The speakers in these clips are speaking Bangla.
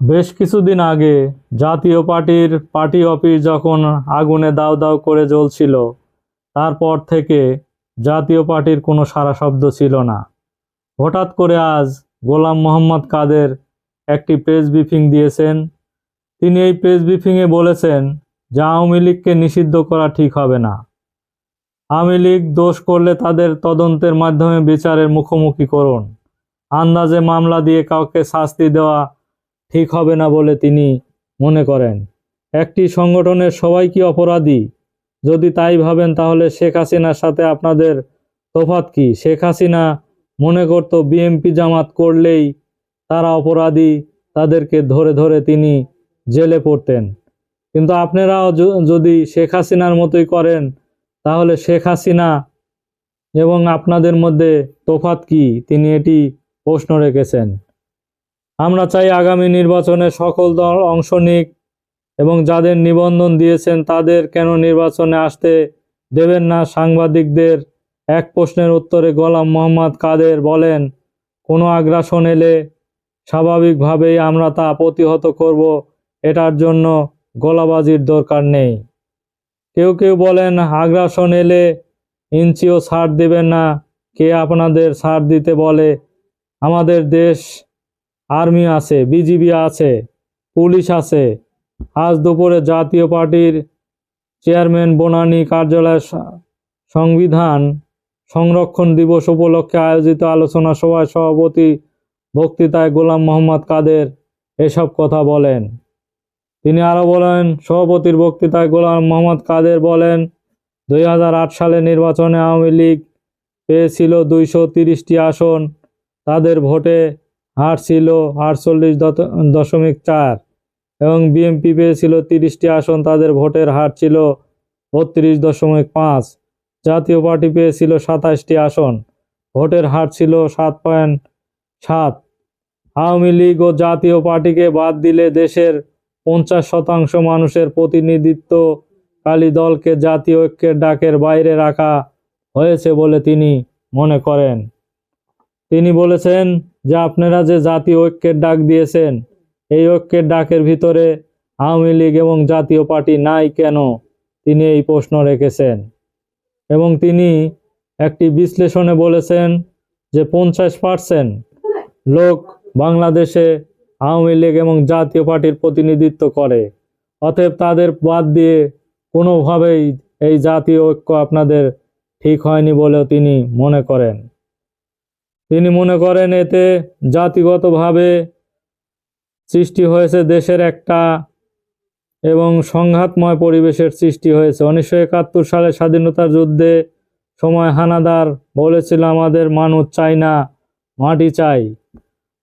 বেশ কিছুদিন আগে জাতীয় পার্টির পার্টি অফিস যখন আগুনে দাউ দাউ করে জ্বলছিল, তারপর থেকে জাতীয় পার্টির কোনো সারা শব্দ ছিল না। হঠাৎ করে আজ গোলাম মোহাম্মদ কাদের একটি প্রেস ব্রিফিং দিয়েছেন। তিনি এই প্রেস ব্রিফিংয়ে বলেছেন যে আওয়ামী লীগকে নিষিদ্ধ করা ঠিক হবে না। আওয়ামী লীগ দোষ করলে তাদের তদন্তের মাধ্যমে বিচারের মুখোমুখি করুন। আন্দাজে মামলা দিয়ে কাউকে শাস্তি দেওয়া ঠিক হবে না বলে তিনি মনে করেন। একটি সংগঠনের সবাই কি অপরাধী? যদি তাই ভাবেন, তাহলে শেখ হাসিনার সাথে আপনাদের তফাৎ কি? শেখ হাসিনা মনে করত বিএমপি জামাত করলেই তারা অপরাধী, তাদেরকে ধরে ধরে তিনি জেলে পড়তেন। কিন্তু আপনারাও যদি শেখ হাসিনার মতোই করেন, তাহলে শেখ হাসিনা এবং আপনাদের মধ্যে তফাত কি? তিনি এটি প্রশ্ন রেখেছেন। আমরা চাই আগামী নির্বাচনে সকল দল অংশ নিক এবং যাদের নিবন্ধন দিয়েছেন তাদের কেন নির্বাচনে আসতে দেবেন না? সাংবাদিকদের এক প্রশ্নের উত্তরে গোলাম মোহাম্মদ কাদের বলেন, কোনো আগ্রাসন এলে স্বাভাবিকভাবেই আমরা তা প্রতিহত করব, এটার জন্য গোলাবাজির দরকার নেই। কেউ কেউ বলেন, আগ্রাসন এলে ইঞ্চিও ছাড় দেবেন না, কে আপনাদের ছাড় দিতে বলে? আমাদের দেশ আর্মি আছে, বিজিবি আছে, পুলিশ আছে। আজ দুপুরে জাতীয় পার্টির চেয়ারম্যান বনানী কার্যালয়ের সংবিধান সংরক্ষণ দিবস উপলক্ষে আয়োজিত আলোচনা সভায় সভাপতি বক্তৃতায় গোলাম মোহাম্মদ কাদের এসব কথা বলেন। তিনি আরও বলেন, সভাপতির বক্তৃতায় গোলাম মোহাম্মদ কাদের বলেন, দুই হাজার আট সালে নির্বাচনে আওয়ামী লীগ পেয়েছিল দুইশো তিরিশটি আসন, তাদের ভোটে হার ছিল আটচল্লিশ দশমিক চার এবং বিএনপি পেয়েছিল তিরিশটি আসন, তাদের ভোটের হার ছিল বত্রিশ দশমিক পাঁচ। জাতীয় পার্টি পেয়েছিল সাতাশটি আসন, ভোটের হার ছিল সাত পয়েন্ট সাত। আওয়ামী লীগ ও জাতীয় পার্টিকে বাদ দিলে দেশের পঞ্চাশ শতাংশ মানুষের প্রতিনিধিত্বকারী দলকে জাতীয় ঐক্যের ডাকের বাইরে রাখা হয়েছে বলে তিনি মনে করেন। তিনি বলেছেন যে আপনারা যে জাতীয় ঐক্যের ডাক দিয়েছেন, এই ঐক্যের ডাকের ভিতরে আওয়ামী লীগ এবং জাতীয় পার্টি নাই কেন? তিনি এই প্রশ্ন রেখেছেন। এবং তিনি একটি বিশ্লেষণে বলেছেন যে পঞ্চাশ পার্সেন্ট লোক বাংলাদেশে আওয়ামী লীগ এবং জাতীয় পার্টির প্রতিনিধিত্ব করে। অতএব তাদের বাদ দিয়ে কোনোভাবেই এই জাতীয় ঐক্য আপনাদের ঠিক হয়নি বলেও তিনি মনে করেন। তিনি মনে করেন এতে জাতিগতভাবে সৃষ্টি হয়েছে দেশের একটা এবং সংঘাতময় পরিবেশের সৃষ্টি হয়েছে। উনিশশো একাত্তর সালে স্বাধীনতা যুদ্ধে সময় হানাদার বলেছিল আমাদের মানুষ চাই না, মাটি চাই।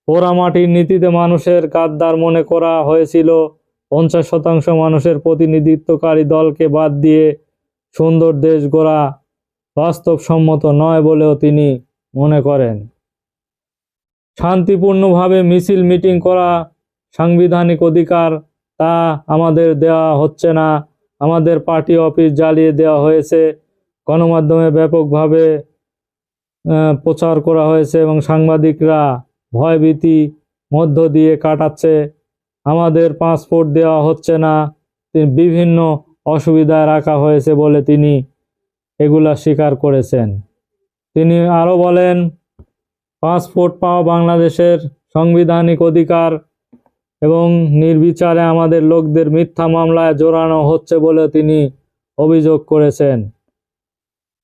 পোড়া মাটির নীতিতে মানুষের গাদ্দার মনে করা হয়েছিল, পঞ্চাশ শতাংশ মানুষের প্রতিনিধিত্বকারী দলকে বাদ দিয়ে সুন্দর দেশ গড়া বাস্তবসম্মত নয় বলেও তিনি মনে করেন। শান্তিপূর্ণভাবে মিছিল মিটিং করা সাংবিধানিক অধিকার, তা আমাদের দেওয়া হচ্ছে না। আমাদের পার্টি অফিস জ্বালিয়ে দেওয়া হয়েছে। গণমাধ্যমে ব্যাপকভাবে প্রচার করা হয়েছে এবং সাংবাদিকরা ভয়ভীতি মধ্য দিয়ে কাটাচ্ছে। আমাদের পাসপোর্ট দেওয়া হচ্ছে না। বিভিন্ন অসুবিধায় রাখা হয়েছে বলে তিনি এগুলা স্বীকার করেছেন। তিনি আরও বলেন পাসপোর্ট পাওয়া বাংলাদেশের সাংবিধানিক অধিকার এবং নির্বিচারে আমাদের লোকদের মিথ্যা মামলায় জোরানো হচ্ছে বলে তিনি অভিযোগ করেছেন।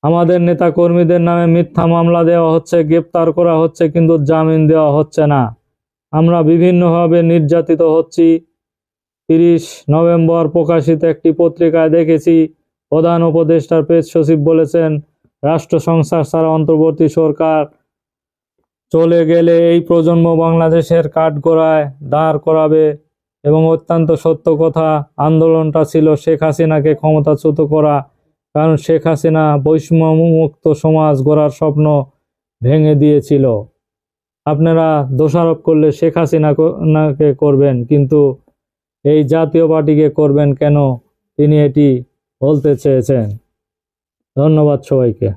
আমাদের নেতা কর্মীদের নামে মিথ্যা মামলা দেওয়া হচ্ছে, গ্রেপ্তার করা হচ্ছে, কিন্তু জামিন দেওয়া হচ্ছে না। আমরা বিভিন্নভাবে নির্যাতিত হচ্ছি। তিরিশ নভেম্বর প্রকাশিত একটি পত্রিকায় দেখেছি, প্রধান উপদেষ্টার প্রেস সচিব বলেছেন রাষ্ট্র সংস্থার ছাড়া অন্তর্বর্তী সরকার চলে গেলে এই প্রজন্ম বাংলাদেশের কাঠগড়ায় দাঁড় করাবে এবং অত্যন্ত সত্য কথা, আন্দোলনটা ছিল শেখ হাসিনাকে ক্ষমতাচ্যুত করা। কারণ শেখ হাসিনা বৈষম্যমুক্ত সমাজ গড়ার স্বপ্ন ভেঙে দিয়েছিল। আপনারা দোষারোপ করলে শেখ হাসিনাকে করবেন, কিন্তু এই জাতীয় পার্টিকে করবেন কেন তিনি এটি বলতে চেয়েছেন। ধন্যবাদ সবাইকে।